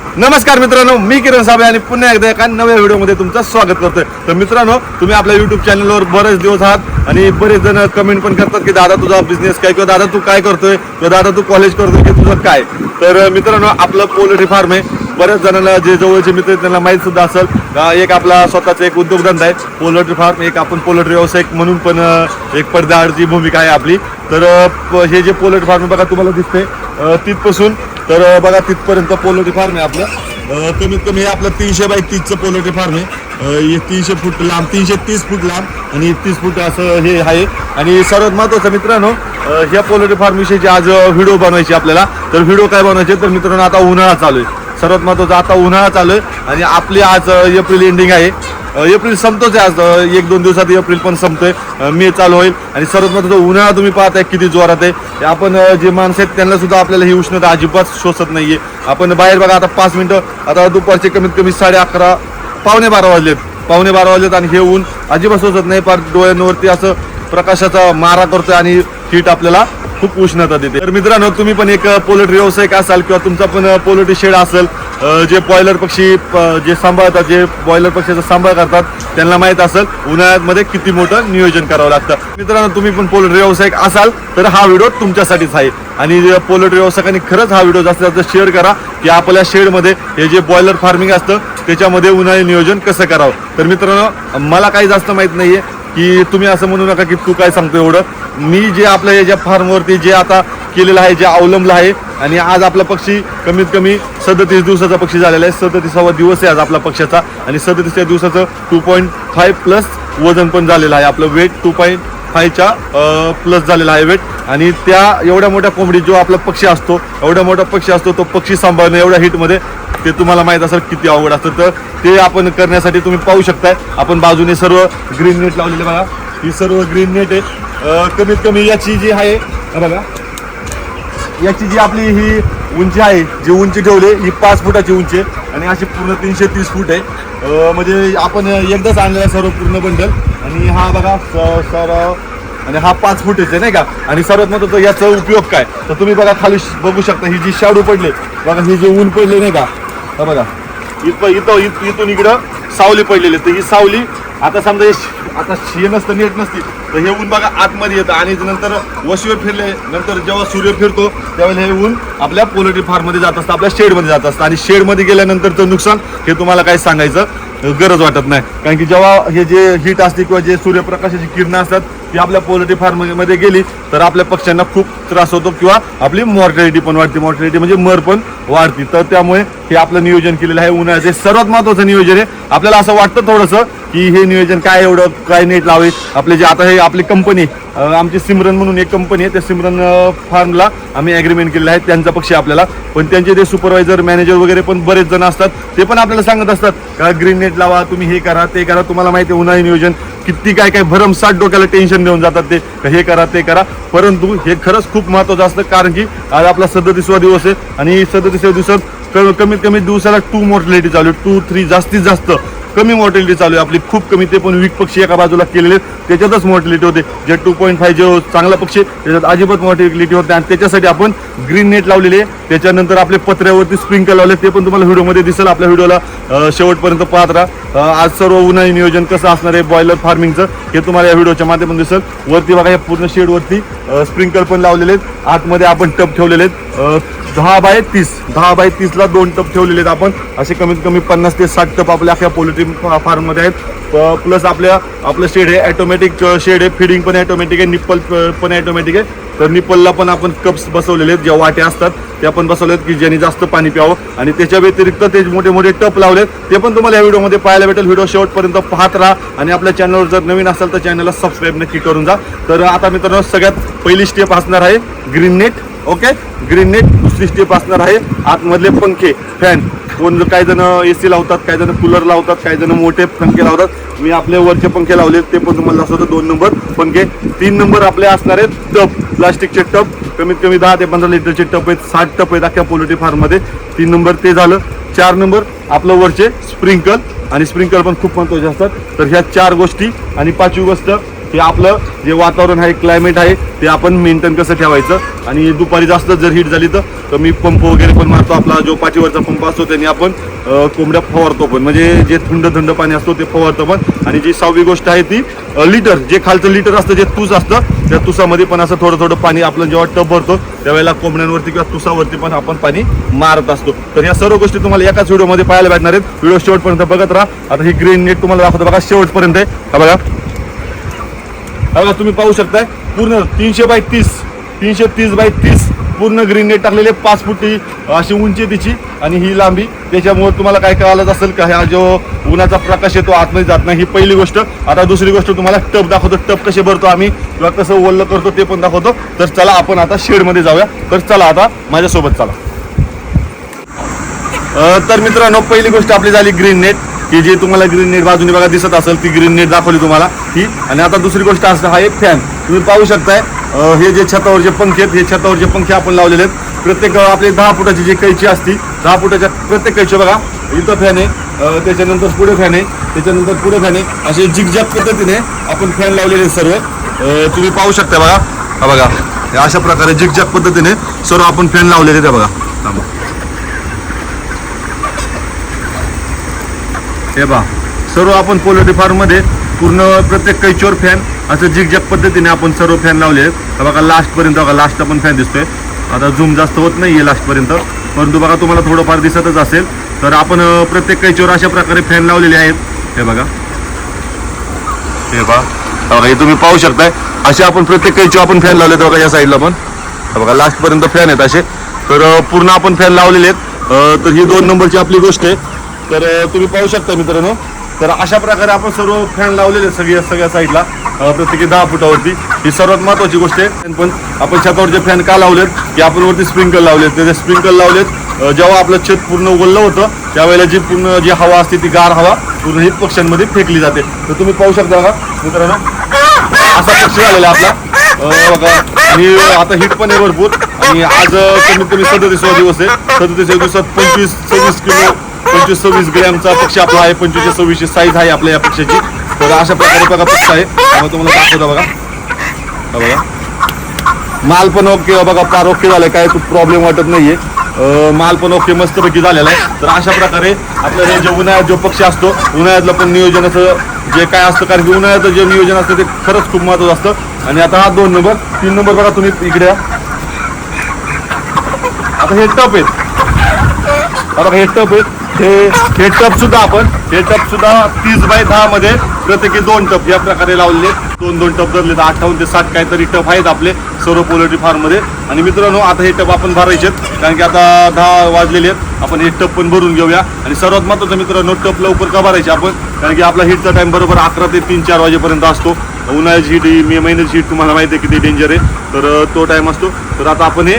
नमस्कार मित्रांनो मी किरण साबळे आणि पुन्हा एकदा एका नव्या व्हिडिओमध्ये तुमचं स्वागत करतोय. तर मित्रांनो तुम्ही आपल्या युट्यूब चॅनलवर बरेच दिवस आहात आणि बरेच जण कमेंट पण करतात की दादा तुझा बिझनेस काय? किंवा दादा तू काय करतोय? किंवा दादा तू कॉलेज करतोय? की तुझं काय? तर मित्रांनो आपलं पोल्ट्री फार्म आहे. बऱ्याच जणांना जे जवळचे मित्र आहेत त्यांना माहीत सुद्धा असेल. एक आपला स्वतःचा एक उद्योगधंदा आहे पोल्ट्री फार्म एक आपण पोल्ट्री व्यावसायिक म्हणून पण एक पडद्याआडची भूमिका आहे आपली. तर हे जे पोल्ट्री फार्म बघा तुम्हाला दिसते तिथपासून तर बघा तिथपर्यंत पोल्ट्री फार्म आहे आपलं. कमीत कमी हे आपलं तीनशे बाय तीसचं पोलोटी फार्म आहे. हे तीनशे फूट लांब तीनशे तीस फूट लांब आणि तीस फूट असं हे आहे. आणि सर्वात महत्त्वाचं मित्रांनो ह्या पोल्ट्री फार्म विषयीची आज व्हिडिओ बनवायची आपल्याला. तर व्हिडिओ काय बनवायचे? तर मित्रांनो आता उन्हाळा चालू आहे. सर्वात महत्त्वाचं आता उन्हाळा चालू आहे आणि आपली आज एप्रिल एंडिंग आहे. एप्रिल संपतोच आहे आज. एक दोन दिवसात एप्रिल पण संपतोय. मे चालू होईल. आणि सर्वात महत्त्वाचं उन्हाळा तुम्ही पाहताय किती जोरात आहे. आपण जे माणसं आहेत त्यांना सुद्धा आपल्याला ही उष्णता अजिबात शोषत नाहीये. आपण बाहेर बघा आता पाच मिनिटं आता दुपारचे कमीत कमी साडे अकरा पावणे बारा वाजलेत. पावणे बारा वाजलेत आणि हे ऊन अजिबात शोषत नाही. पार डोळ्यांवरती असं प्रकाशाचा मारा करतोय आणि हीट आपल्याला खूप उष्णता देते. तर मित्रांनो तुम्ही पण एक पोल्ट्री व्यावसायिक असाल किंवा तुमचा पण पोल्ट्री शेड असेल जे बॉयलर पक्षी जे सांभाळतात जे बॉयलर पक्षीचा सांभाळ करतात त्यांना माहीत असेल उन्हाळ्यामध्ये किती मोठं नियोजन करावं लागतं. मित्रांनो तुम्ही पण पोल्ट्री व्यावसायिक असाल तर हा व्हिडिओ तुमच्यासाठीच आहे. आणि पोलट्री पोल्ट्री व्यावसायिकांनी खरंच हा व्हिडिओ जास्तीत जास्त शेअर करा की आपल्या शेडमध्ये हे जे बॉयलर फार्मिंग असतं त्याच्यामध्ये उन्हाळी नियोजन कसं करावं. तर मित्रांनो मला काही जास्त माहीत नाहीये की तुम्ही असं म्हणू नका की तू काय सांगतो एवढं. मी जे आपल्या याच्या फार्मवरती जे आता केलेलं आहे जे अवलंबलं आहे आणि आज आपला पक्षी कमीत कमी सदतीस दिवसाचा पक्षी झालेला आहे. सदतीसावा दिवस आहे आज आपला पक्षाचा. आणि सदतीस दिवसाचं टू पॉईंट फाय प्लस वजन पण झालेलं आहे. आपलं वेट टू पॉईंट फायच्या प्लस झालेला आहे वेट आणि त्या एवढ्या मोठ्या कोंबडी जो आपला पक्षी असतो एवढा मोठा पक्षी असतो तो पक्षी सांभाळणं एवढ्या हिटमध्ये ते तुम्हाला माहीत असेल किती अवघड असतं. तर ते आपण करण्यासाठी तुम्ही पाहू शकताय. आपण बाजूने सर्व ग्रीन नेट लावलेले बघा. ही सर्व ग्रीन नेट आहे. कमीत कमी याची जी आहे बघा. याची जी आपली ही उंची आहे जी उंची ठेवली ही पाच फुटाची उंची आहे. आणि अशी पूर्ण तीनशे तीस फूट आहे. म्हणजे आपण एकदाच आणलेला आहे सर्व पूर्ण बंडल. आणि हा बघा सर्व आणि हा पाच फुटेच आहे नाही का? आणि सर्वात महत्वाचं याचा उपयोग काय? तर तुम्ही बघा खाली बघू शकता ही जी शाडू पडले बघा ही जे ऊन पडले नाही का? हा बघा. इथं इथं इथं- इथून इकडं सावली पडलेली आहे. तर ही सावली आता समजा हे श- आता शे नसतं नेट नसती. तर हे ऊन बघा आतमध्ये येतं आणि नंतर वशीवर फिरले नंतर जेव्हा सूर्य फिरतो त्यावेळेला हे ऊन आपल्या पोल्ट्री फार्ममध्ये जात असतं आपल्या शेडमध्ये जात असतं. आणि शेडमध्ये गेल्यानंतरचं नुकसान हे तुम्हाला काय सांगायचं. गरज वाटत नाही. कारण की जेव्हा हे जे हीट असते किंवा जे सूर्यप्रकाशाची किरणं असतात ती आपल्या पोल्ट्री फार्ममध्ये गेली तर आपल्या पक्ष्यांना खूप त्रास होतो किंवा आपली मॉर्टॅलिटी पण वाढते. मॉर्टॅलिटी म्हणजे मर पण वाढते. तर त्यामुळे हे आपलं नियोजन केलेलं आहे उन्हाळ्याचं हे सर्वात महत्त्वाचं नियोजन आहे. आपल्याला असं वाटतं थोडंसं की हे नियोजन काय एवढं काय नेट लावे आपले जे आता हे आपली कंपनी आमची सिमरन म्हणून एक कंपनी आहे. त्या सिमरन फार्मला आम्ही ॲग्रीमेंट केलेलं आहे. त्यांचा पक्षी आपल्याला. पण त्यांचे ते सुपरवायझर मॅनेजर वगैरे पण बरेच जण असतात. ते पण आपल्याला सांगत असतात का ग्रीन नेट लावा तुम्ही हे करा ते करा. तुम्हाला माहिती आहे उन्हाळी नियोजन किती काय काय भरमसाठ डोक्याला टेन्शन देऊन जातात ते. हे करा ते करा. परंतु हे खरंच खूप महत्त्वाचं असतं कारण की आज आपला सदतीसवा दिवस आहे आणि सदतीसव्या दिवसात कमीत कमी दिवसाला टू मॉर्टॅलिटी चालू आहे टू थ्री जास्तीत जास्त कमी मॉर्टॅलिटी चालू आहे. आपली खूप कमी ते पण वीक पक्षी एका बाजूला केलेले त्याच्यातच मोटिलिटी होते. जे टू पॉईंट फाय जो चांगला पक्षी त्याच्यात अजिबात मॉर्टॅलिटी होते आणि त्याच्यासाठी आपण ग्रीन नेट लावलेले आहे. त्याच्यानंतर आपले पत्र्यावरती स्प्रिंकल लावले ते पण तुम्हाला व्हिडिओमध्ये दिसेल. आपल्या व्हिडिओला शेवटपर्यंत पाहत राहा. आज सर्व उन्हाळी नियोजन कसं असणार आहे बॉयलर फार्मिंगचं हे तुम्हाला या व्हिडिओच्या माध्यमातून दिसेल. वरती बघा या पूर्ण शेडवरती स्प्रिंकल पण लावलेले आहेत. आतमध्ये आपण टप ठेवलेले आहेत. दहा बाय तीस दहा बाय तीसला दोन टप ठेवलेले आहेत आपण. असे कमीत कमी पन्नास ते साठ टप आपल्या अख्या पोल्ट्री फार्ममध्ये आहेत. प्लस आपल्या आपलं शेड आहे ॲटोमॅटिक शेड आहे फिडिंग पण ॲटोमॅटिक आहे निप्पल पण ॲटोमॅटिक आहे. तर निप्पलला पण आपण कप्स बसवलेले आहेत ज्या वाट्या असतात त्या पण बसवलेत की ज्यांनी जास्त पाणी प्यावं. आणि त्याच्या व्यतिरिक्त ते मोठे मोठे टप लावलेत ते पण तुम्हाला या व्हिडिओमध्ये पाहायला भेटेल. व्हिडिओ शेवटपर्यंत पाहत राहा. आणि आपल्या चॅनलवर जर नवीन असाल तर चॅनलला सबस्क्राईब नक्की करून जा. तर आता मित्रांनो सगळ्यात पहिली स्टेप असणार आहे green net okay? Green net दुसरी स्टेप असणार आहे. आतमधले पंखे फॅन कोण काही जण ए सी लावतात काही जण कूलर लावतात काही जण मोठे पंखे लावतात. मी आपले वरचे पंखे लावले ते पण तुम्हाला दाखवतो. दोन नंबर पंखे. तीन नंबर आपले असणार आहेत टप प्लास्टिकचे टप कमीत कमी दहा ते पंधरा लिटरचे टप आहेत साठ टप आहेत अख्ख्या पोल्ट्री फार्ममध्ये तीन नंबर ते झालं. चार नंबर आपलं वरचे स्प्रिंकल आणि स्प्रिंकल पण खूप महत्त्वाचे असतात. तर ह्या चार गोष्टी आणि पाचवी गोष्ट हे आपलं जे वातावरण आहे क्लायमेट आहे ते आपण मेंटेन कसं ठेवायचं? आणि दुपारी जास्त जर हीट झाली तर मी पंप वगैरे पण मारतो. आपला जो पाठीवरचा पंप असतो त्याने आपण कोंबड्या फवारतो पण. म्हणजे जे थंड थंड पाणी असतो ते फवारतो पण. आणि जी सहावी गोष्ट आहे ती लिटर जे खालचं लिटर असतं जे तुस असतं त्या तुसामध्ये पण असं थोडं थोडं पाणी आपलं जेव्हा टप भरतो त्यावेळेला कोंबड्यांवरती किंवा तुसावरती पण आपण पाणी मारत असतो. तर या सर्व गोष्टी तुम्हाला एकाच व्हिडिओमध्ये पाहायला भेटणार आहेत. व्हिडिओ शेवटपर्यंत बघत राहा. आता ही ग्रीन नेट तुम्हाला दाखवतो बघा शेवटपर्यंत आहे. का बघा? बघा तुम्ही पाहू शकताय पूर्ण तीनशे बाय तीस तीनशे तीस बाय तीस पूर्ण ग्रीन नेट टाकलेले पाच फुटी अशी उंची तिची आणि ही लांबी. त्याच्यामुळे तुम्हाला काय कळालंच असेल का हा जो उन्हाचा प्रकाश येतो आतमध्ये जात नाही ही पहिली गोष्ट. आता दुसरी गोष्ट तुम्हाला टप दाखवतो टप कसे भरतो आम्ही किंवा कसं ओल्लं करतो ते पण दाखवतो. तर चला आपण आता शेडमध्ये जाऊया. तर चला आता माझ्यासोबत चला. तर मित्रांनो पहिली गोष्ट आपली झाली ग्रीन नेट की जे तुम्हाला ग्रीन नेट बाजूने बघा दिसत असेल ती ग्रीन नेट दाखवली तुम्हाला ही. आणि आता दुसरी गोष्ट असं हा एक फॅन तुम्ही पाहू शकताय हे जे छतावरचे पंखे आहेत हे छतावरचे पंखे आपण लावलेले आहेत प्रत्येक आपली आपले दहा फुटाची जी कैची असती दहा फुटाच्या प्रत्येक कैची बघा इथं फॅन आहे त्याच्यानंतर पुढे फॅन आहे त्याच्यानंतर पुढे फॅन आहे. असे जिगजॅग पद्धतीने आपण फॅन लावलेले आहेत सर्व. तुम्ही पाहू शकता बघा. हा बघा अशा प्रकारे जिगजॅग पद्धतीने सर्व आपण फॅन लावलेले आहेत बघा. थांबा. हे बा सर्व आपण पोल्ट्री फार्ममध्ये पूर्ण प्रत्येक कैचोर फॅन असं जिगजॅग पद्धतीने आपण सर्व फॅन लावले आहेत. बघा लास्टपर्यंत बघा लास्ट आपण फॅन दिसतोय. आता झूम जास्त होत नाही आहे लास्टपर्यंत परंतु बघा तुम्हाला थोडंफार दिसतच असेल. तर आपण प्रत्येक कैचोर अशा प्रकारे फॅन लावलेले आहेत. हे बघा. हे पहा बघा हे तुम्ही पाहू शकताय. असे आपण प्रत्येक कैचीवर आपण फॅन लावले बघा या साईडला पण. बघा लास्टपर्यंत फॅन आहेत असे. तर पूर्ण आपण फॅन लावलेले आहेत. तर ही दोन नंबरची आपली गोष्ट आहे. तर तुम्ही पाहू शकता मित्रांनो. तर अशा प्रकारे आपण सर्व फॅन लावलेले सगळ्या सगळ्या साईडला प्रत्येकी दहा फुटावरती. ही सर्वात महत्त्वाची गोष्ट आहे. पण आपण छतावर जे फॅन का लावलेत? की आपण वरती स्प्रिंकल लावलेत. ते स्प्रिंकल लावलेत जेव्हा आपलं छत पूर्ण उघडलं होतं त्यावेळेला जी पूर्ण जी हवा असते ती गार हवा पूर्ण ही पक्ष्यांमध्ये फेकली जाते. तर तुम्ही पाहू शकता का मित्रांनो. असा पक्षी झालेला आपला. बघा आणि आता हिट पण आहे भरपूर. आणि आज कमीत कमी सदतीसवा दिवस आहे. सदतीसव्या दिवसात पंचवीस सव्वीस किलो पंचवीस सव्वीस ग्रॅमचा पक्ष आपला आहे पंचवीस सव्वीसशे साईज आहे आपल्या या पक्षाची. तर अशा प्रकारे बघा पक्ष आहे. त्यामुळे तुम्हाला दाखवता बघा. बघा. माल पण ओके बघा फार ओके झालाय. काय प्रॉब्लेम वाटत नाहीये. माल पण ओके मस्तपैकी झालेला आहे. तर अशा प्रकारे आपलं हे जे उन्हाळ्यात जो पक्षी असतो उन्हाळ्यातलं पण नियोजनाचं जे काय असतं कारण की उन्हाळ्याचं जे नियोजन असतं ते खरंच खूप महत्वाचं असतं. आणि आता हा दोन नंबर तीन नंबर बघा तुम्ही इकडे या. आता हे टप आहेत. आता हे टप हे हे टप सुद्धा आपण हे टप सुद्धा तीस बाय दहा मध्ये प्रत्येकी दोन टप या प्रकारे लावलेले आहेत. दोन दोन टप धरले तर अठ्ठावन्न ते साठ काहीतरी टप आहेत आपले सर्व पोल्ट्री फार्ममध्ये. आणि मित्रांनो आता हे टप आपण भरायचे आहेत. कारण की आता दहा वाजलेले आहेत. आपण हे टप पण भरून घेऊया. आणि सर्वात महत्त्वाचं मित्रांनो टप लवकर का भरायचे आपण? कारण की आपला हिटचा टाइम बरोबर अकरा ते तीन चार वाजेपर्यंत असतो. उन्हाळ्याची हीट ही मे महिन्याची हीट तुम्हाला माहिती आहे किती डेंजर आहे. तर तो टाइम असतो. तर आता आपण हे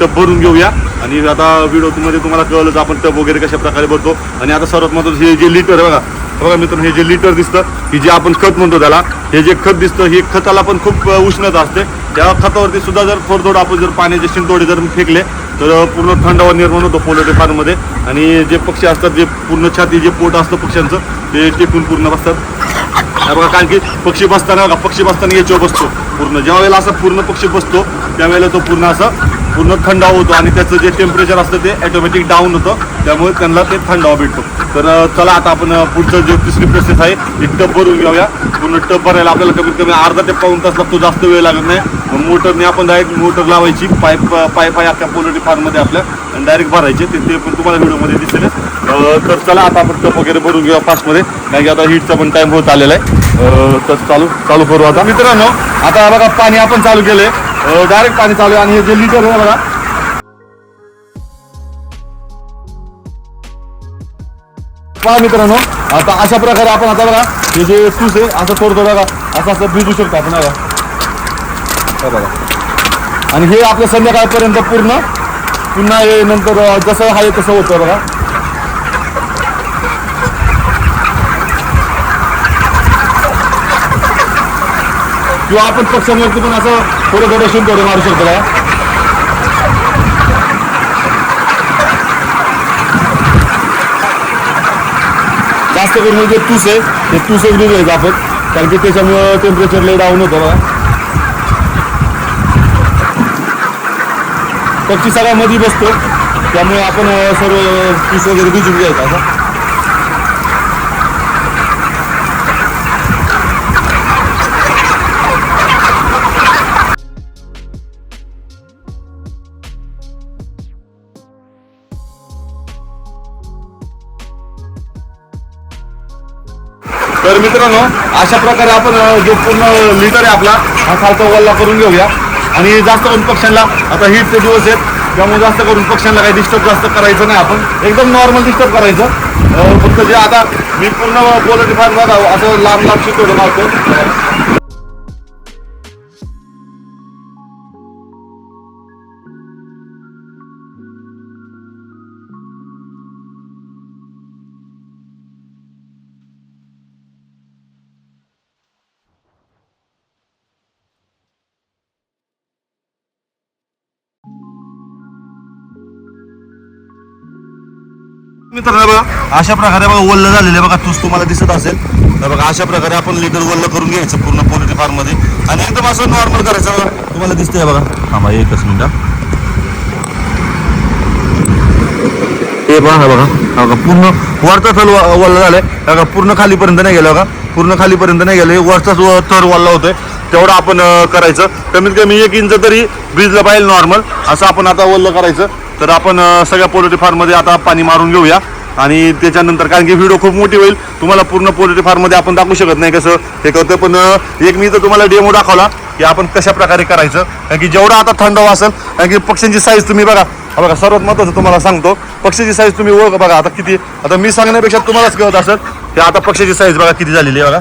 टप भरून घेऊया. आणि आता व्हिडिओमध्ये तुम्हाला कळलंच आपण टप वगैरे कशा प्रकारे भरतो. आणि आता सर्वात महत्त्वाचं हे जे लिटर बघा. बघा मित्रांनो हे जे लिटर दिसतं की जे आपण खत म्हणतो त्याला हे जे खत दिसतं हे खताला पण खूप उष्णता असते. त्या खतावरती सुद्धा जर थोडं थोडं आपण जर पाण्याचे शिंतोडे जर फेकले तर पूर्ण थंडावा निर्माण होतो पोल्ट्री फार्ममध्ये आणि जे पक्षी असतात जे पूर्ण छाती जे पोट असतं पक्ष्यांचं ते टेकून पूर्ण असतात बघा कारण की पक्षी बसताना बघा पक्षी बसताना याच्यावर बसतो. पूर्ण ज्या वेळेला असा पूर्ण पक्षी बसतो त्यावेळेला तो पूर्ण असा पूर्ण थंडाव होतो आणि त्याचं जे टेम्परेचर असतं ते ऑटोमॅटिक डाऊन होतं. त्यामुळे त्यांना ते थंडावा भेटतो. तर चला आता आपण पुढचं जे तिसरी प्रोसेस आहे एक टप भरून घेऊया. पूर्ण टप भरायला आपल्याला कमीत कमी अर्धा ते पाऊन तास लागतो जास्त वेळ लागत नाही. मग मोटरने आपण डायरेक्ट मोटर लावायची पाईप पाईप आहे अख्ख्या पोल्ट्री फार्ममध्ये आपल्या आणि डायरेक्ट भरायचे ते ते पण तुम्हाला व्हिडिओमध्ये दिसेल. तर चला आता आपण टप वगैरे भरून घेऊया फास्टमध्ये कारण की आता हीटचा पण टाइम होत आलेला आहे. तर चालू चालू करू आता. मित्रांनो आता बघा पाणी आपण चालू केलंय. डायरेक्ट पाणी चालू आहे आणि हे जे लिटर आहे बघा. पहा मित्रांनो आता अशा प्रकारे आपण आता बघा हे जे सूस आहे असं थोडं थोडं बघा असं असं भिजू शकतो आपण बघा. बघा. आणि हे आपलं संध्याकाळपर्यंत पूर्ण पुन्हा हे नंतर जसं आहे तसं होतं बघा. किंवा आपण पक्षांवरती पण असं थोडं थोडं शिंतोडे मारू शकतो का जास्त करून हे जे तूस आहे ते तूसच भिजवायचं आपण. कारण की त्याच्यामुळं टेम्परेचर लई डाऊन होतं बघा. पक्षी सगळ्या मधी बसतो. त्यामुळे आपण सर्व पीस वगैरे भिजून घ्यायचा असा तर मित्रांनो अशा प्रकारे आपण जो पूर्ण लिटर आहे आपला हा खालचा वल्ला करून घेऊया. आणि जास्त करून पक्ष्यांना आता हीटचे दिवस आहेत त्यामुळे जास्त करून पक्ष्यांना काही डिस्टर्ब जास्त करायचं नाही आपण. एकदम नॉर्मल डिस्टर्ब करायचं. फक्त जे आता मी पूर्ण क्वालिटी फार्म बघा असं लांब लांब शिकवलं मागतो मित्रांनो बघा अशा प्रकारे बघा वल्ल झालेले बघा तूच तुम्हाला दिसत असेल. तर बघा अशा प्रकारे आपण लिटर वल्ल करून घ्यायचं पूर्ण पोल्ट्री फार्ममध्ये. आणि एकदम असं नॉर्मल करायचं बघा तुम्हाला दिसतंय बघा. थांबा एकच मिनिट हे. बघा बघा हा बघा पूर्ण वरचा थर व- झालाय. बघा पूर्ण खालीपर्यंत नाही गेलं बघा. पूर्ण खालीपर्यंत नाही गेलं वरचाच व- थर वल्ला होतोय तेवढं आपण करायचं. कमीत कमी एक इंच तरी भिजलं पाहिजे नॉर्मल असं आपण आता वल्ल करायचं. तर आपण सगळ्या पोल्ट्री फार्ममध्ये आता पाणी मारून घेऊया. आणि त्याच्यानंतर कारण की व्हिडिओ खूप मोठी होईल तुम्हाला पूर्ण पोल्ट्री फार्ममध्ये आपण दाखवू शकत नाही कसं हे करतं पण एक मी तर तुम्हाला डेमो दाखवला की आपण कशा प्रकारे करायचं. कारण की जेवढा आता थंड हवा असेल कारण की पक्ष्यांची साईज तुम्ही बघा. हा बघा सर्वात महत्त्वाचं तुम्हाला सांगतो पक्षीची साईज तुम्ही ओळख बघा. आता किती आता मी सांगण्यापेक्षा तुम्हालाच कळत असेल हे आता पक्षाची साईज बघा किती झालेली आहे बघा.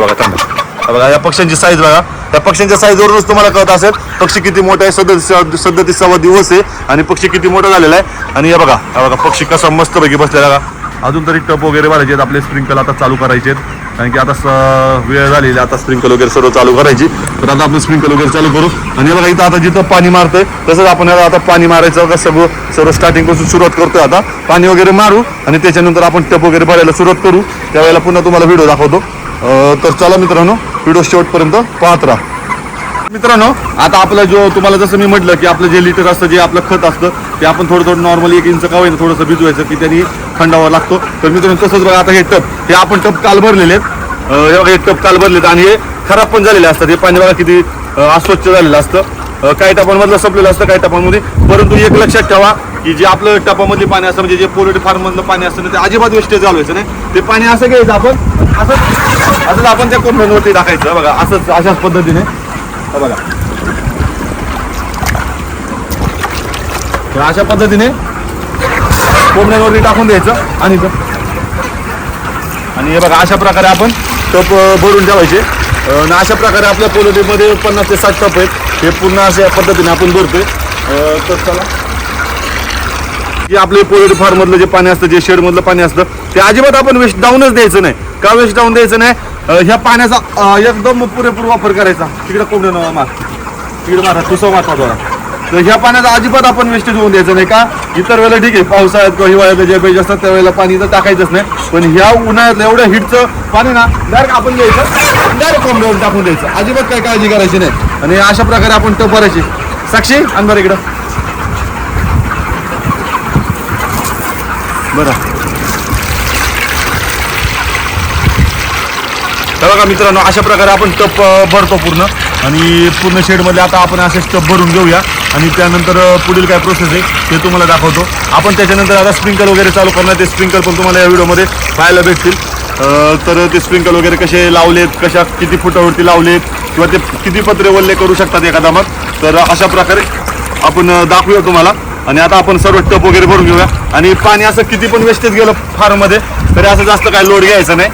बघा थांबा. बघा या पक्ष्यांची साईज बघा. त्या पक्ष्यांच्या साईजवरूनच तुम्हाला कळत असेल पक्षी किती मोठा आहे सदतीस सदतीसावा दिवस आहे आणि पक्षी किती मोठा झालेला आहे. आणि हे बघा बघा पक्षी कसा मस्तपैकी बसलेला बघा अजून तरी टप वगैरे भरायचे आहेत आपले स्प्रिंकल आता चालू करायचे आहेत. कारण की आता स- वेळ झालेली आहे, आता स्प्रिंकल वगैरे सर्व चालू करायची. तर आता आपण स्प्रिंकल वगैरे चालू करू. आणि हे बघा इथं आता जिथं पाणी मारतोय तसंच आपण आता पाणी मारायचं का सर्व सर्व स्टार्टिंगपासून सुरुवात करतोय आता. पाणी वगैरे मारू आणि त्याच्यानंतर आपण टप वगैरे भरायला सुरुवात करू. त्यावेळेला पुन्हा तुम्हाला व्हिडिओ दाखवतो. तर चला मित्रांनो व्हिडिओ शेवटपर्यंत पाहत राहा. मित्रांनो आता आपला जो तुम्हाला जसं मी म्हटलं की आपलं जे लिटर असतं जे आपलं खत असतं ते आपण थोडं थोडं नॉर्मल एक इंच का होईना थोडंसं भिजवायचं की त्यांनी थंडावा लागतो. तर मित्रांनो तसंच बघा आता हे टप हे आपण टप काल भरलेले आहेत. हे टप काल भरलेत आणि हे खराब पण झालेले असतात. हे पाणी बघा किती अस्वच्छ झालेलं असतं. काही टपांमधलं संपलेलं असतं काही टपांमध्ये परंतु एक लक्षात ठेवा की जे आपलं टपामधले पाणी असतं म्हणजे जे पोल्ट्री फार्ममधलं पाणी असतं ना ते अजिबात वेस्टेज घालवायचं नाही ते पाणी असं घ्यायचं आपण असं असंच आपण त्या कोंबड्यांवरती टाकायचं बघा असंच अशाच पद्धतीने. बघा. तर अशा पद्धतीने कोंबड्यांवरती टाकून द्यायचं आणि आणि हे बघा अशा प्रकारे आपण टप भरून ठेवायचे. अशा प्रकारे आपल्या पोल्ट्रीमध्ये पन्नास ते साठ टप आहेत. हे पूर्ण अशा पद्धतीने आपण भरतोय अं, तर चला. जे आपले पोल्ट्री फार्म मधलं जे पाणी असतं जे शेड मधलं पाणी असतं ते अजिबात आपण वेस्ट डाऊनच द्यायचं नाही. का वेस्ट डाऊन द्यायचं नाही? ह्या पाण्याचा एकदम पुरेपूर वापर करायचा. तिकडे कोंबड्या मार. तिकडे मारा तुसा मारता थोडा तर ह्या पाण्याचा अजिबात आपण वेस्टेज होऊन द्यायचं नाही का? इतर वेळेला ठीक आहे पावसाळ्यात किंवा हिवाळ्यात जे पाहिजे असतात त्यावेळेला पाणी तर टाकायचंच नाही. पण ह्या उन्हाळ्यात एवढ्या हिटचं पाणी ना डायरेक्ट आपण घ्यायचं डायरेक्ट कोंबड्यावर टाकून द्यायचं. अजिबात काय काळजी करायची नाही. आणि अशा प्रकारे आपण टप भरायची साक्षी अंधार इकडं. बरं. तर बघा मित्रांनो अशा प्रकारे आपण टप भरतो पूर्ण. आणि पूर्ण शेडमध्ये आता आपण असे टप भरून घेऊया. आणि त्यानंतर पुढील काय प्रोसेस आहे ते तुम्हाला दाखवतो. आपण त्याच्यानंतर आता स्प्रिंकल वगैरे चालू करणार. ते स्प्रिंकल पण तुम्हाला या व्हिडिओमध्ये पाहायला भेटतील. तर ते स्प्रिंकल वगैरे कसे लावलेत कशा किती फुटावरती लावलेत किंवा ते किती पत्रे वल्ले करू शकतात एखादा मग तर अशा प्रकारे आपण दाखवूया तुम्हाला. आणि आता आपण सर्व टप वगैरे भरून घेऊया. आणि पाणी असं किती पण वेस्टेज गेलं फार्ममध्ये तरी असं जास्त काय लोड घ्यायचं नाही.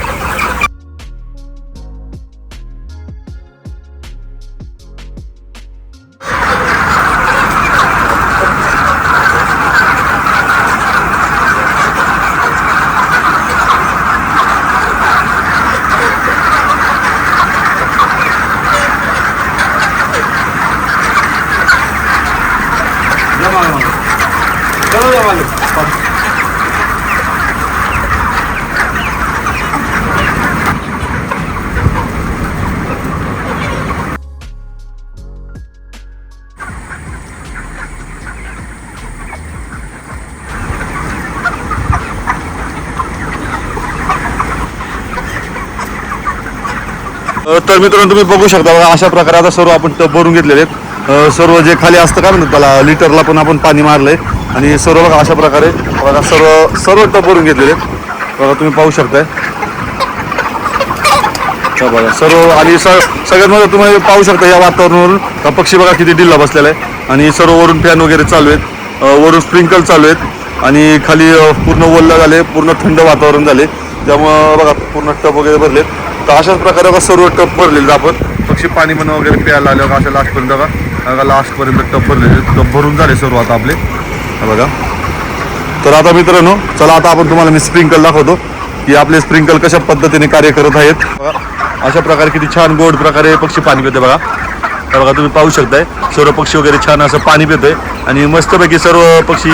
तर मित्रांनो तुम्ही बघू शकता बघा अशा प्रकारे आता सर्व आपण टप भरून घेतलेले आहेत. सर्व जे खाली असतं का म्हणतात त्याला लिटरला पण आपण पाणी मारलं आहे आणि सर्व बघा अशा प्रकारे बघा सर्व सर्व टब भरून घेतलेले बघा तुम्ही पाहू शकताय. बघा सर्व आणि स सगळ्यात मध्ये तुम्ही पाहू शकता या वातावरणावरून. हा पक्षी बघा किती डिल्ला बसलेला आहे. आणि सर्व वरून फॅन वगैरे चालू आहेत. वरून स्प्रिंकल चालू आहेत. आणि खाली पूर्ण ओल्ला झाले पूर्ण थंड वातावरण झाले. त्यामुळं बघा पूर्ण टप वगैरे भरलेत. तर अशाच प्रकारे बघा सर्व टप भरलेले आपण. पक्षी पाणी म्हणून वगैरे प्यायला आले बघा अशा लास्टपर्यंत बघा. बघा लास्टपर्यंत टप भरलेले टप भरून झाले सर्व आता आपले. बघा. तर आता मित्रांनो चला आता आपण तुम्हाला मी स्प्रिंकल दाखवतो की आपले स्प्रिंकल कशा पद्धतीने कार्य करत आहेत. अशा प्रकारे किती छान गोड प्रकारे पक्षी पाणी पिते बघा. तर बघा तुम्ही पाहू शकताय सर्व पक्षी वगैरे छान असं पाणी पितोय आणि मस्तपैकी सर्व पक्षी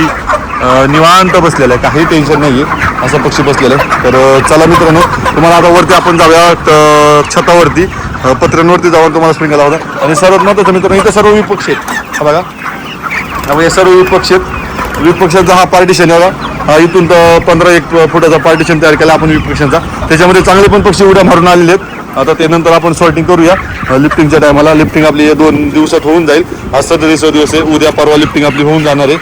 निवांत बसलेला आहे काही टेन्शन नाही आहे असं पक्षी बसलेलं आहे. तर चला मित्रांनो तुम्हाला आता वरती आपण जाऊया छतावरती. पत्र्यांवरती जाऊन तुम्हाला स्प्रिंकल लावतात आणि सर्वात महत्त्वाचं मित्रांनो इथं सर्व विपक्ष आहेत. बघा. त्यामुळे हे सर्व विपक्ष आहेत. विपक्षाचा हा पार्टिशन आहे हा इथून तर पंधरा एक फुटाचा पार्टिशन तयार केला आपण विपक्षांचा. त्याच्यामध्ये चांगले पण पक्षी उड्या मारून आलेले आहेत. आता ते नंतर आपण सॉर्टिंग करूया. लिफ्टिंगच्या टायमाला लिफ्टिंग आपली या दोन दिवसात होऊन जाईल. आज सदरीस दिवस आहे. उद्या परवा लिफ्टिंग आपली होऊन जाणार आहे.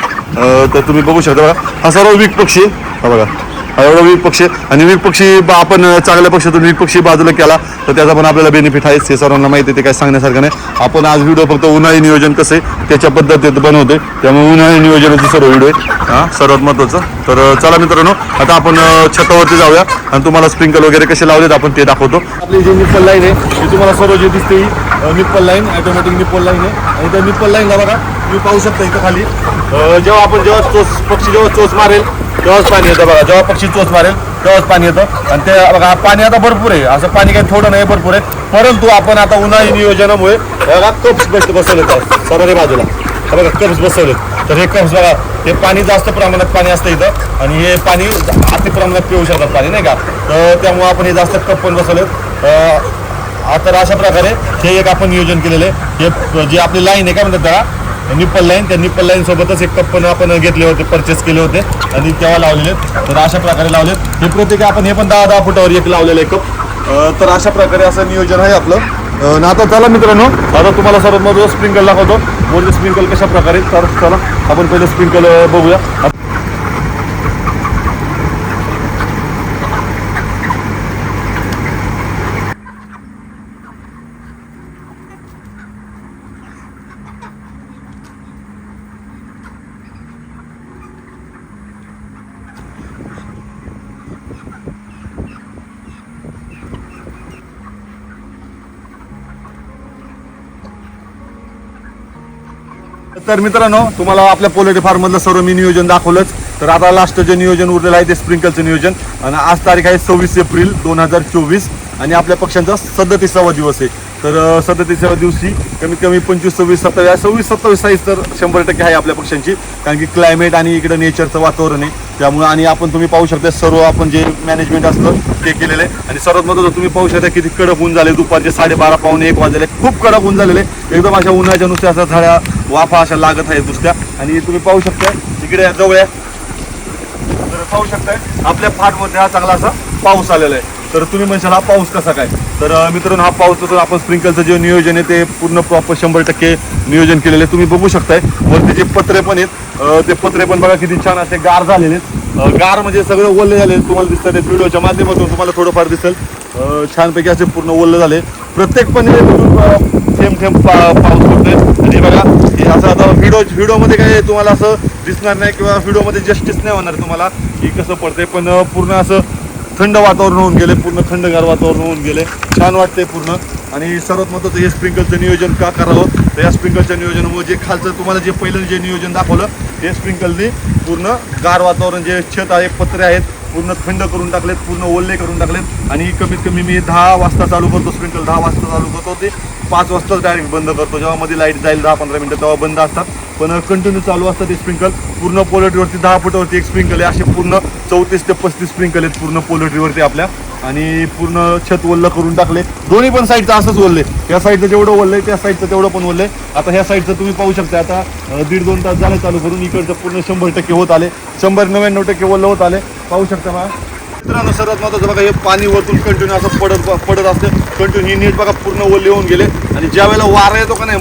तर तुम्ही बघू शकता बघा. हा सर्व वीक पक्षी आहे. हा बघा. एवढा विपक्ष पक्षी आणि वीक पक्षी बा- आपण चांगल्या पक्षातून विपक्षी बाजूला केला तर त्याचा पण आपल्याला बेनिफिट आहे हे सर्वांना माहिती आहे ते काय सांगण्यासारखं नाही. आपण आज व्हिडिओ फक्त उन्हाळी नियोजन कसं आहे त्याच्या पद्धतीत बनवते त्यामुळे उन्हाळी नियोजनाचे सर्व व्हिडिओ आहे हां सर्वात महत्त्वाचं. तर चला मित्रांनो आता आपण छतावरती जाऊया आणि तुम्हाला स्प्रिंकल वगैरे कसे लावलेत आपण ते दाखवतो. आपली जी निप्पल लाईन आहे ती तुम्हाला सर्व जे दिसते ही nipple line automatic nipple line आहे. आणि त्या निप्पल लाईनला बघा तुम्ही पाहू शकता इथं खाली जेव्हा आपण जेव्हा चोच पक्षी जेव्हा चोच मारेल तेव्हाच पाणी येतं बघा. जेव्हा पक्षी चोच मारेल तेव्हाच पाणी येतं. आणि ते बघा पाणी आता भरपूर आहे. असं पाणी काही थोडं नाही भरपूर आहे. परंतु आपण आता उन्हाळी नियोजनामुळे बघा कप्स बस बसवले सर्वांनी बाजूला. बघा कप्स बसवले तर हे कप्स बघा हे पाणी जास्त प्रमाणात पाणी असतं इथं. आणि हे पाणी अति प्रमाणात पिऊ शकतात पाणी नाही का? तर त्यामुळे आपण हे जास्त कप पण बसवलेत. तर अशा प्रकारे हे एक आपण नियोजन केलेलं आहे. हे जी आपली लाईन आहे काय म्हणतात त्याला? निप्पल लाईन त्या निप्पल लाईन सोबतच एक कप पण आपण घेतले होते परचेस केले होते. आणि तेव्हा लावलेले तर अशा प्रकारे लावलेत हे प्रत्येक आपण हे पण दहा दहा फुटावर एक लावलेलं आहे कप. तर अशा प्रकारे असं नियोजन आहे आपलं. ना आता चला मित्रांनो आता तुम्हाला सर्वात महत्त्वाचं स्प्रिंकल दाखवतो. वरती स्प्रिंकल कशा प्रकारे तर चला आपण पहिले स्प्रिंकल बघूया. तर मित्रांनो तुम्हाला आपल्या पोल्ट्री फार्म मधलं सर्व मी नियोजन दाखवलंच. तर आता लास्ट जे नियोजन उरलेलं आहे ते स्प्रिंकलचं नियोजन. आणि आज तारीख आहे सव्वीस एप्रिल दोन हजार चोवीस. आणि आपल्या पक्षांचा सदतीसावा दिवस आहे. तर सदतीसाव्या दिवशी कमीत कमी पंचवीस सव्वीस सत्तावीस सव्वीस सत्तावीस साईज तर शंभर टक्के आहे आपल्या पक्षांची. कारण की क्लायमेट आणि इकडं नेचरचं वातावरण आहे. त्यामुळे आणि आपण तुम्ही पाहू शकता सर्व आपण जे मॅनेजमेंट असतं ते केलेलं आहे. आणि सर्वात महत्त्वाचं तुम्ही पाहू शकता किती कडक ऊन झाले दुपारचे साडेबारा पावणे एक वाजले खूप कडक ऊन झालेले एकदम अशा उन्हाच्या नुसत्या अशा झाड्या वाफा अशा लागत आहेत नुसत्या. आणि तुम्ही पाहू शकता इकडे जवळ आहे. तर पाहू शकताय आपल्या फाटमध्ये हा चांगला असा पाऊस आलेला आहे. तर तुम्ही म्हणशाल हा पाऊस कसा काय? तर मित्रांनो हा पाऊस तर आपण स्प्रिंकलचं जे नियोजन आहे ते पूर्ण प्रॉपर शंभर टक्के नियोजन केलेलं आहे. तुम्ही बघू शकताय वरती जे पत्रे पण आहेत ते पत्रे पण बघा किती छान असे गार झालेले आहेत. गार म्हणजे सगळं ओल्ले झाले तुम्हाला दिसतात व्हिडिओच्या माध्यमातून तुम्हाला थोडंफार दिसेल. छानपैकी असे पूर्ण ओल्ले झाले प्रत्येक पण थेंब थेंब पा पाऊस पडतोय. आणि बघा हे असं आता व्हिडिओ व्हिडिओमध्ये काय तुम्हाला असं दिसणार नाही किंवा व्हिडिओमध्ये जस्टिस नाही होणार तुम्हाला की कसं पडतंय. पण पूर्ण असं थंड वातावरण होऊन गेले पूर्ण थंडगार वातावरण होऊन गेले. छान वाटते पूर्ण. आणि सर्वात महत्त्वाचं हे स्प्रिंकलचं नियोजन का करावं? तर या स्प्रिंकलच्या नियोजनामुळे जे खालचं तुम्हाला जे पहिलं जे नियोजन दाखवलं हे स्प्रिंकलने पूर्ण गार वातावरण जे छत आहे पत्रे आहेत पूर्ण थंड करून टाकलेत पूर्ण ओल्ले करून टाकलेत. आणि कमीत कमी मी दहा वाजता चालू करतो स्प्रिंकल दहा वाजता चालू करतो. ते पाच वाजताच डायरेक्ट बंद करतो. जेव्हा मध्ये लाइट जाईल दहा पंधरा मिनटं तेव्हा बंद असतात. पण कंटिन्यू चालू असतात ते स्प्रिंकल पूर्ण पोलट्रीवरती दहा फुटावरती एक स्प्रिंकल आहे. असे पूर्ण चौतीस ते पस्तीस स्प्रिंकल आहेत पूर्ण पोलट्रीवरती आपल्या. आणि पूर्ण छत ओल्लं करून टाकले. दोन्ही पण साईडचं असंच ओलले. या साईडचं जेवढं ओललंय त्या साईडचं तेवढं पण ओललंय. आता ह्या साईडचं तुम्ही पाहू शकता आता दीड दोन तास झाले चालू करून इकडचं पूर्ण शंभर टक्के होत आले. शंभर नव्याण्णव टक्के ओलं होत आले. पाहू शकता बा. मित्रांनो सर्वात महत्वाचं बघा हे पाणी वरतून कंटिन्यू असं पडत पडत असते. कंटिन्यू ही नीट बघा पूर्ण ओले होऊन गेले. आणि ज्या वेळेला वारा येतो का नाही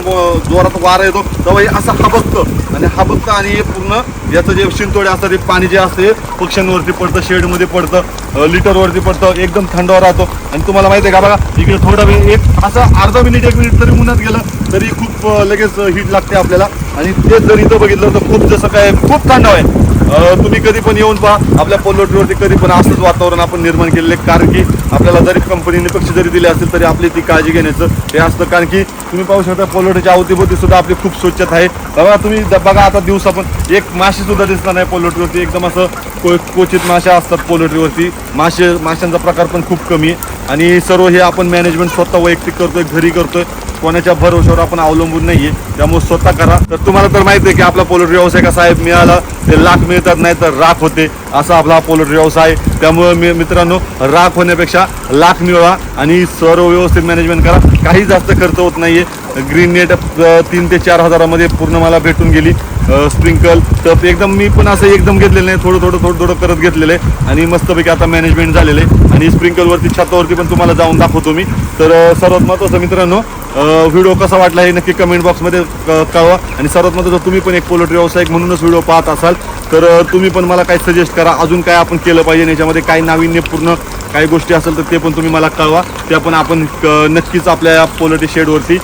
जोरात वारा येतो तेव्हा हे असं हबकतं. आणि हबकतं आणि हे पूर्ण याचं जे शिंतोडे असतात ते पाणी जे असते पक्ष्यांवरती पडतं शेडमध्ये पडतं लिटरवरती पडतं एकदम थंडावर राहतो. आणि तुम्हाला माहिती आहे का बघा इकडे थोडा वेळ एक असं अर्धा मिनिट एक मिनिट तरी उन्हात गेलं तरी खूप लगेच हीट लागते आपल्याला. आणि तेच जर इथं बघितलं तर खूप जसं काय खूप थंड आहे. तुम्ही कधी पण येऊन पहा. आपल्या पोलोट्रीवरती कधी पण असंच वातावरण आपण निर्माण केलेलं आहे. कारण की आपल्याला जरी कंपनीने पक्षी जरी दिले असतील तरी आपली ती काळजी घेण्याचं हे असतं. कारण की तुम्ही पाहू शकता पोलोट्रीच्या अवतीभोवती सुद्धा आपली खूप स्वच्छता आहे. बघा तुम्ही बघा आता दिवसा पण एक माशी सुद्धा दिसणार नाही पोलोटीवरती एकदम असं को क्वचित माशा असतात पोलोट्रीवरती मासे माशांचा प्रकार पण खूप कमी आहे. आणि सर्व हे आपण मॅनेजमेंट स्वतः वैयक्तिक करतोय घरी करतोय. कोणाच्या भरवशावर आपण अवलंबून नाहीये. त्यामुळे स्वतः करा. तर तुम्हाला तर माहिती आहे की आपला पोल्ट्री व्यवसाय कसा आहे? मिळाला ते लाख मिळतात नाही तर राख होते. असा आपला पोल्ट्री व्यवसाय आहे. त्यामुळे मी मित्रांनो राख होण्यापेक्षा लाख मिळवा आणि सर्व व्यवस्थित मॅनेजमेंट करा. काही जास्त खर्च होत नाहीये. ग्रीन नेट तीन ते चार हजारामध्ये पूर्ण मला भेटून गेली. स्प्रिंकल. तर एकदम मी पण असं एकदम घेतलेलं नाही थोडं थोडं थोडं थोडं करत घेतलेलं आहे. आणि मस्तपैकी आता मॅनेजमेंट झालेलं आहे. आणि स्प्रिंकलवरती छतावरती पण तुम्हाला जाऊन दाखवतो मी. तर सर्वात महत्त्वाचं मित्रांनो व्हिडिओ कसा वाटला हे नक्की कमेंट बॉक्समध्ये क- कळवा. आणि सर्वात महत्त्वाचं तुम्ही पण एक पोल्ट्री व्यावसायिक म्हणूनच व्हिडिओ पाहत असाल तर तुम्ही पण मला काही सजेस्ट करा. अजून काय आपण केलं पाहिजे याच्यामध्ये काय नाविन्यपूर्ण काही गोष्टी असेल तर ते पण तुम्ही मला कळवा. ते पण आपण नक्कीच आपल्या पोल्ट्री शेडवरती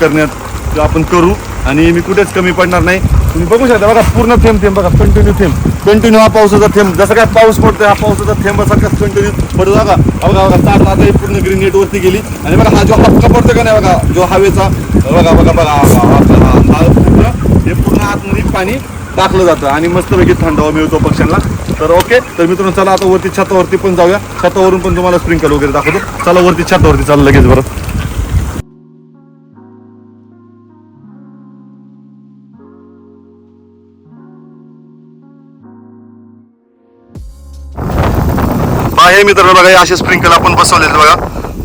करण्यात आपण करू. आणि मी कुठेच कमी पडणार नाही. तुम्ही बघू शकता बघा पूर्ण थेंब थेंब बघा कंटिन्यू थेंब कंटिन्यू हा पावसाचा थेंब जसं काय पाऊस पडतोय हा पावसाचा थेंब थेंबासारखाच कंटिन्यू पडतो. बघा बघा बघा चार आता पूर्ण ग्रीन नेटवरती गेली. आणि बघा हा जो हपका पडतो का नाही बघा जो हवेचा बघा बघा बघा हा- पूर्ण हे पूर्ण आतमध्ये पाणी टाकलं जातं आणि मस्तपैकी थंडावा मिळतो पक्ष्यांना. तर ओके तर मित्रांनो चला आता वरती छतावरती पण जाऊया. छतावरून पण तुम्हाला स्प्रिंकल वगैरे दाखवतो. चला वरती छतावरती चाललं लगेच बरं. हा मित्रांनो बघा हे असे स्प्रिंकल आपण बसवलेले बघा.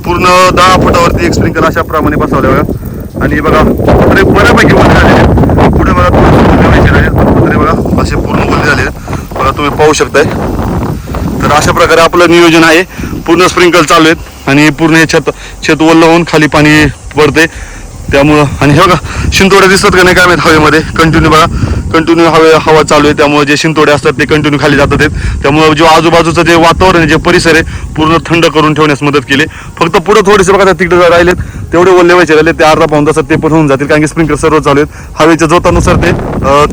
पूर्ण दहा फुटावरती एक स्प्रिंकल अशा प्रमाणे बसवले बघा. आणि बघा पत्रे बऱ्यापैकी ओले झालेले पुढे बघा पत्रे बघा असे पूर्ण बोलले झालेले बघा तुम्ही पाहू शकताय. तर अशा प्रकारे आपलं नियोजन आहे. पूर्ण स्प्रिंकल चालू आहेत. आणि पूर्ण हे छत छत ओलं होऊन खाली पाणी पडते त्यामुळं आणि हे बघा शिंतोड्या दिसतात का नाही काय माहीत हवेमध्ये. कंटिन्यू बघा. कंटिन्यू हवे हवा चालू आहे. त्यामुळे जे शिंतोडे असतात ते कंटिन्यू खाली जातात आहेत. त्यामुळे जो आजूबाजूचं जे वातावरण आहे जे परिसर आहे पूर्ण थंड करून ठेवण्यास मदत केली. फक्त पुढे थोडेसे बघा तिकडे राहिलेत. तेवढे ओले व्हायचे राहिले. ते अर्धा पाऊन तासात ते पण होऊन जातील. कारण की स्प्रिंकलर सर्व चालू आहेत. हवेच्या जोतानुसार ते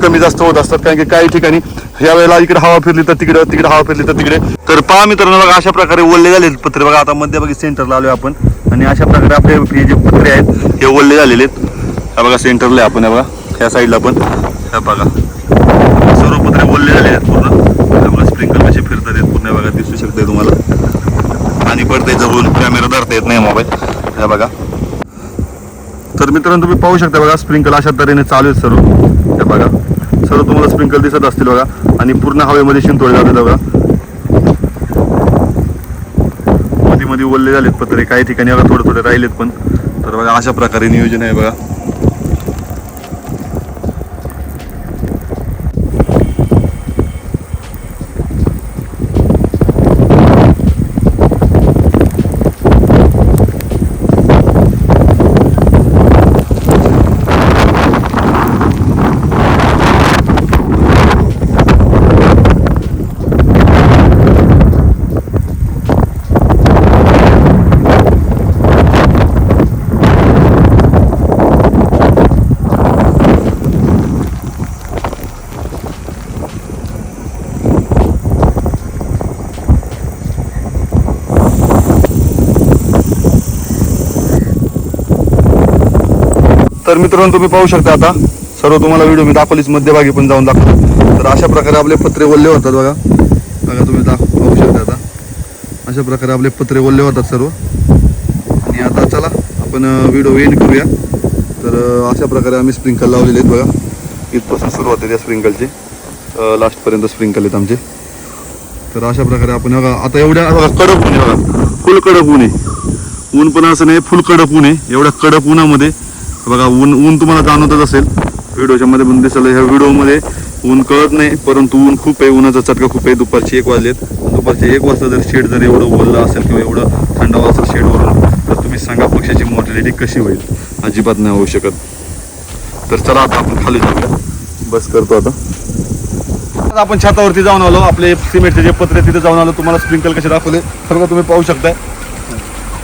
कमी जास्त होत असतात. कारण की काही ठिकाणी या वेळेला इकडे हवा फिरली तर तिकडे तिकडे हवा फिरली तर तिकडे. तर पहा मित्रांनो बघा अशा प्रकारे ओले झाले पत्रे. बघा आता मध्यभागी सेंटरला आलोय आपण. आणि अशा प्रकारे आपले हे जे पत्रे आहेत हे ओले झालेले आहेत. बघा सेंटरला आहे आपण बघा ह्या साईडला पण. ह्या बघा. सर्व पत्रे ओले आले आहेत पूर्ण. त्यामुळे स्प्रिंकल कसे फिरतात आहेत पूर्ण भागात बघा दिसू शकते तुम्हाला. आणि पडते जवळून. कॅमेरा धरता येत नाही मोबाईल हे बघा. तर मित्रांनो तुम्ही पाहू शकता बघा स्प्रिंकल अशा तऱ्हेने चालू आहेत सर्व. हे बघा. सर्व तुम्हाला स्प्रिंकल दिसत असतील बघा. आणि पूर्ण हवेमध्ये शिंतोळे जातात बघा. मध्ये ओलले झालेत पत्रे. काही ठिकाणी बघा थोडे थोडे राहिलेत पण. तर बघा अशा प्रकारे नियोजन आहे बघा. तर मित्रांनो तुम्ही पाहू शकता आता. सर्व तुम्हाला व्हिडिओ मी दाखवलीच मध्यभागी पण जाऊन दाखवतो. तर अशा प्रकारे आपले पत्रे ओल्ले होतात बघा. बघा तुम्ही दाख पाहू शकता आता. अशा प्रकारे आपले पत्रे ओल्ले होतात सर्व. आणि आता चला आपण व्हिडिओ एंड करूया. तर अशा प्रकारे आम्ही स्प्रिंकल लावलेले आहेत बघा. इथपासून सुरुवात आहे त्या स्प्रिंकलची लास्टपर्यंत स्प्रिंकल आहेत आमचे. तर अशा प्रकारे आपण बघा आता एवढ्या बघा कडक ऊन आहे बघा. फुल कडक ऊन आहे. ऊन पण असं नाही फुल कडक ऊन आहे. एवढ्या कडक उन्हामध्ये बघा ऊन ऊन तुम्हाला जाणवतच असेल. व्हिडिओच्या मध्ये पण दिसलं ह्या व्हिडिओमध्ये ऊन कळत नाही परंतु ऊन खूप आहे उन्हाचा चटका खूप आहे दुपारचे एक वाजलेत. दुपारचे एक वाजता जर शेड जर एवढं ओललं असेल किंवा एवढं थंडावा असेल शेडवरून तर तुम्ही सांगा पक्षाची मॉर्टॅलिटी कशी होईल? अजिबात नाही होऊ शकत. तर चला आता आपण खाली जाऊया. बस करतो आता. आता आपण छतावरती जाऊन आलो. आपले सिमेंटचे जे पत्रे तिथे जाऊन आलो. तुम्हाला स्प्रिंकल कसे दाखवले सर्व तुम्ही पाहू शकताय.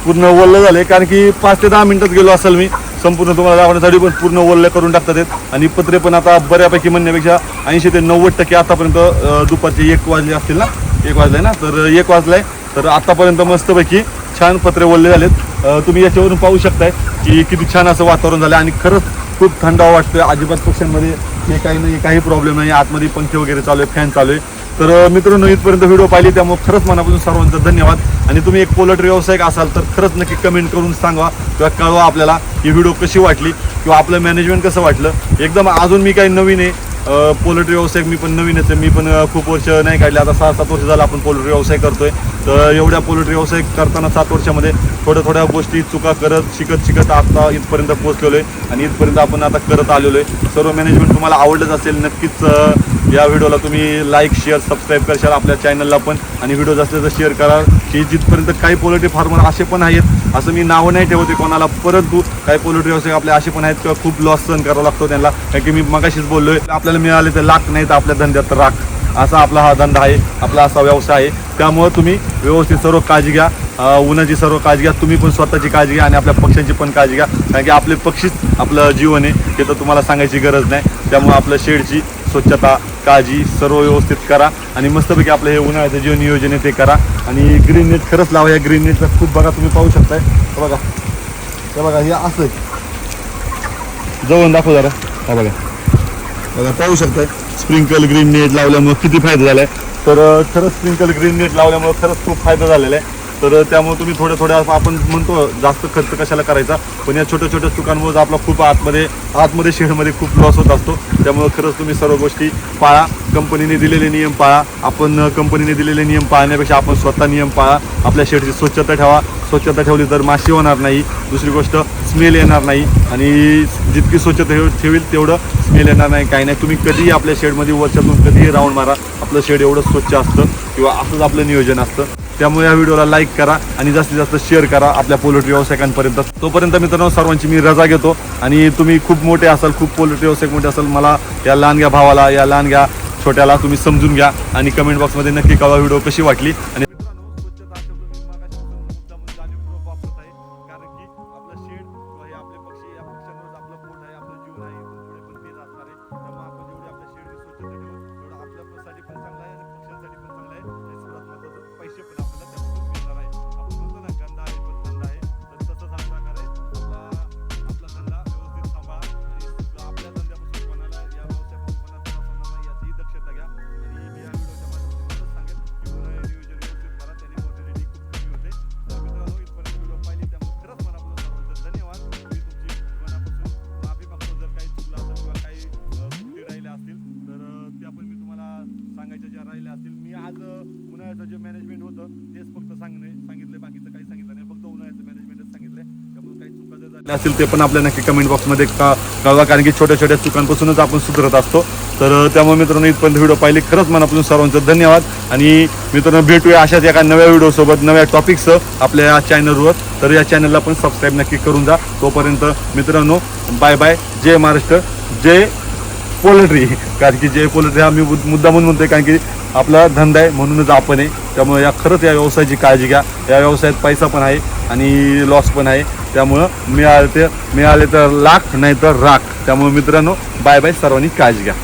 पूर्ण ओल्लं झाले कारण की पाच ते दहा मिनिटात गेलो असेल मी. संपूर्ण तुम्हाला दाखवण्यासाठी पण पूर्ण ओल्ले करून टाकतात आहेत. आणि पत्रे पण आता बऱ्यापैकी म्हणण्यापेक्षा ऐंशी ते नव्वद टक्के आतापर्यंत दुपारचे एक वाजले असतील ना? एक वाजले ना? तर एक वाजलाय. तर आतापर्यंत मस्तपैकी छान पत्रे ओलले झालेत. तुम्ही याच्यावरून पाहू शकताय की किती छान असं वातावरण झालं आणि खरंच खूप थंडावा वाटतोय. अजिबात पक्ष्यांमध्ये हे काही नाही काही प्रॉब्लेम नाही. आतमध्ये पंखे वगैरे चालू आहे फॅन चालू आहे. तर मित्रांनो इथपर्यंत व्हिडिओ पाहिली त्यामुळे खरंच मनापासून सर्वांचा धन्यवाद. आणि तुम्ही एक पोल्ट्री व्यावसायिक असाल तर खरंच नक्की कमेंट करून सांगा किंवा कळवा आपल्याला ही व्हिडिओ कशी वाटली किंवा आपलं मॅनेजमेंट कसं वाटलं. एकदम अजून मी काही नवीन आहे. पोल्ट्री व्यवसाय मी पण नवीन आहे मी पण खूप वर्ष नाही काढले. आता सहा सात वर्ष झालं आपण पोल्ट्री व्यवसाय करतोय. तर एवढ्या पोल्ट्री व्यवसाय करताना सात वर्षामध्ये थोड्या थोड्या गोष्टी चुका करत शिकत शिकत आता इथपर्यंत पोहोचलेलो आहे. आणि इथपर्यंत आपण आता करत आलेलो आहे. सर्व मॅनेजमेंट तुम्हाला आवडलंच असेल नक्कीच या व्हिडिओला तुम्ही लाईक शेअर सबस्क्राईब करशाल आपल्या चॅनलला पण. आणि व्हिडिओ जास्त जास्त शेअर करा की जिथपर्यंत काही पोल्ट्री फार्मर असे पण आहेत असं मी नावं नाही ठेवते कोणाला परंतु काही पोल्ट्री व्यवसाय आपले असे पण आहेत किंवा खूप लॉस सहन करावा लागतो त्यांना. कारण की मी मगाशीच बोललोय आपल्याला मिळाले तर लाख नाही तर आपल्या धंद्यात राख. असा आपला हा धंदा आहे आपला असा व्यवसाय आहे. त्यामुळं तुम्ही व्यवस्थित सर्व काळजी घ्या. उन्हाची सर्व काळजी घ्या. तुम्ही पण स्वतःची काळजी घ्या आणि आपल्या पक्ष्यांची पण काळजी घ्या. कारण की आपले पक्षीच आपलं जीवन आहे हे तर तुम्हाला सांगायची गरज नाही. त्यामुळे आपलं शेडची स्वच्छता काळजी सर्व व्यवस्थित करा आणि मस्तपैकी आपलं हे उन्हाळ्याचं जे नियोजन आहे ते करा. आणि ग्रीन नेट खरंच लावा या ग्रीन नेटचा खूप बघा तुम्ही पाहू शकताय. बघा. हे बघा हे असं आहे. जवळून दाखव जरा. हा बघा. बघा पाहू शकताय. स्प्रिंकल ग्रीन नेट लावल्यामुळं किती फायदा झालाय. तर खरंच स्प्रिंकल ग्रीन नेट लावल्यामुळे खरंच खूप फायदा झालेला आहे. तर त्यामुळे तुम्ही थोड्या थोड्या आपण म्हणतो जास्त खर्च कशाला करायचा? पण या छोट्या छोट्या चुकांमुळे आपला खूप आतमध्ये आतमध्ये शेडमध्ये खूप लॉस होत असतो. त्यामुळे खरंच तुम्ही सर्व गोष्टी पाळा. कंपनीने दिलेले नियम पाळा. आपण कंपनीने दिलेले नियम पाळण्यापेक्षा आपण स्वतः नियम पाळा. आपल्या शेडची स्वच्छता ठेवा. स्वच्छता ठेवली तर माशी होणार नाही. दुसरी गोष्ट स्मेल येणार नाही. आणि जितकी स्वच्छता ठेवील तेवढं स्मेल येणार नाही. काही नाही. तुम्ही कधीही आपल्या शेडमध्ये वर्षातून कधीही राऊंड मारा. आपलं शेड एवढं स्वच्छ असतं किंवा असंच आपलं नियोजन असतं. त्यामुळे या व्हिडिओला लाईक करा आणि जास्तीत जास्त शेअर करा आपल्या पोल्ट्री व्यावसायिकांपर्यंत. तोपर्यंत मित्रांनो सर्वांची मी रजा घेतो आणि तुम्ही खूप मोठे असाल खूप पोल्ट्री व्यावसायिक मोठे असाल मला या लहानग्या भावाला या लहानग्या छोट्याला तुम्ही समजून घ्या आणि कमेंट बॉक्समध्ये नक्की कळवा व्हिडिओ कशी वाटली. आणि उन्हाळ्याचं जे मॅनेजमेंट होतं तेच फक्त सांगणे सांगितले बाकीचं काही सांगितलं नाही. फक्त उन्हाळ्याचं मॅनेजमेंटच सांगितलंय. त्यामुळे काही चुका जर झाल्या असतील ते पण आपल्या नक्की कमेंट बॉक्समध्ये का कळवा. कारण की छोट्या छोट्या चुकांपासूनच आपण सुधरत असतो. तर त्यामुळे मित्रांनो इथपर्यंत व्हिडिओ पाहिले खरंच मनापासून सर्वांचं धन्यवाद. आणि मित्रांनो भेटूया अशाच एका नव्या व्हिडिओसोबत नव्या टॉपिकसह आपल्या या चॅनलवर तर या चॅनलला पण सबस्क्राईब नक्की करून जा. तोपर्यंत मित्रांनो बाय बाय जय महाराष्ट्र. जय पोल्ट्री. कारण की जय पोल्ट्री हा मी मुद्दा म्हणून म्हणतोय कारण की आपला धंदा आहे म्हणूनच आपण आहे. त्यामुळे या खरंच या व्यवसायाची काळजी घ्या. या व्यवसायात पैसा पण आहे आणि लॉस पण आहे. त्यामुळं मिळाले ते मिळाले तर लाख नाही तर राख. त्यामुळे मित्रांनो बाय बाय सर्वांनी काळजी घ्या.